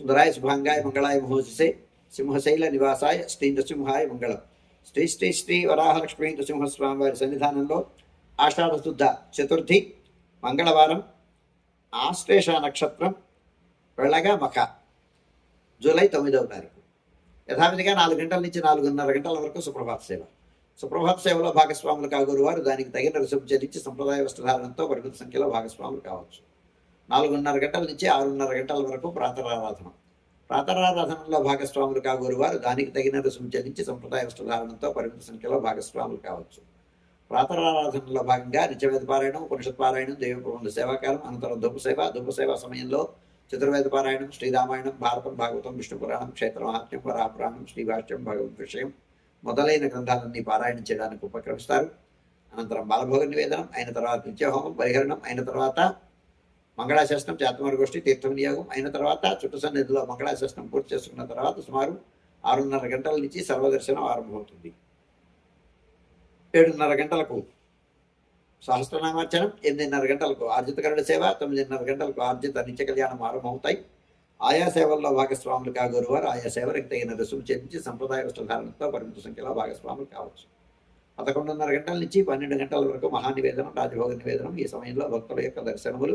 సుందరాయ శుభాంగాయ మంగళాయ మహోజసే సింహశైల నివాసాయ శ్రీ నృసింహాయ మంగళం శ్రీ శ్రీ శ్రీ వరాహలక్ష్మీ నృసింహస్వామి వారి సన్నిధానంలో ఆషాఢశుద్ధ చతుర్థి మంగళవారం ఆశ్లేష నక్షత్రం వెళ్ళగా మఖ జూలై తొమ్మిదవ తారీఖు యథావిధిగా నాలుగు గంటల నుంచి నాలుగున్నర గంటల వరకు సుప్రభాత సేవ సుప్రభాత సేవలో భాగస్వాములు కాగోరు వారు దానికి తగిన రుసుము చెల్లించి సంప్రదాయ వస్త్రధారణతో పరిమిత సంఖ్యలో భాగస్వాములు కావచ్చు నాలుగున్నర గంటల నుంచి ఆరున్నర గంటల వరకు ప్రాతరారాధన. ప్రాతరారాధనలో భాగస్వాములు కాగోరు వారు దానికి తగిన రుసుము చెల్లించి సంప్రదాయ వస్త్రధారణతో పరిమిత సంఖ్యలో భాగస్వాములు కావచ్చు. ప్రాతరారాధనలో భాగంగా నిత్యవేద పారాయణం ఉపనిషత్ పారాయణం దేవప్రబంధ సేవాకాలం అనంతరం ధూప సేవ. ధూప సేవ సమయంలో చతుర్వేద పారాయణం శ్రీరామాయణం భారతం భాగవతం విష్ణు పురాణం క్షేత్ర మహాత్మ్యం వరాపురాణం శ్రీభాష్యం భగవద్ విషయం మొదలైన గ్రంథాలన్నీ పారాయణం చేయడానికి ఉపక్రమిస్తారు. అనంతరం బాలభోగ నివేదనం అయిన తర్వాత నిత్యహోమం పరిహరణం అయిన తర్వాత మంగళాశాసనం చేతమర గోష్ఠి తీర్థ వినియోగం అయిన తర్వాత చుట్టు సన్నిధిలో మంగళాశాసనం పూర్తి చేసుకున్న తర్వాత సుమారు ఆరున్నర గంటల నుంచి సర్వదర్శనం ఆరంభమవుతుంది. ఏడున్నర గంటలకు సహస్రనామార్చనం ఎనిమిదిన్నర గంటలకు ఆర్జితకరణ సేవ తొమ్మిదిన్నర గంటలకు ఆర్జిత నిత్య కళ్యాణం ఆరంభమవుతాయి. ఆయా సేవల్లో భాగస్వాములు కాగోరు వారు ఆయా సేవలకు తగిన రుసుము చెల్లించి సంప్రదాయ వస్త్రధారణతో పరిమిత సంఖ్యలో భాగస్వాములు కావచ్చు. పదకొండున్నర గంటల నుంచి పన్నెండు గంటల వరకు మహానివేదనం రాజభోగ నివేదనం ఈ సమయంలో భక్తుల యొక్క దర్శనములు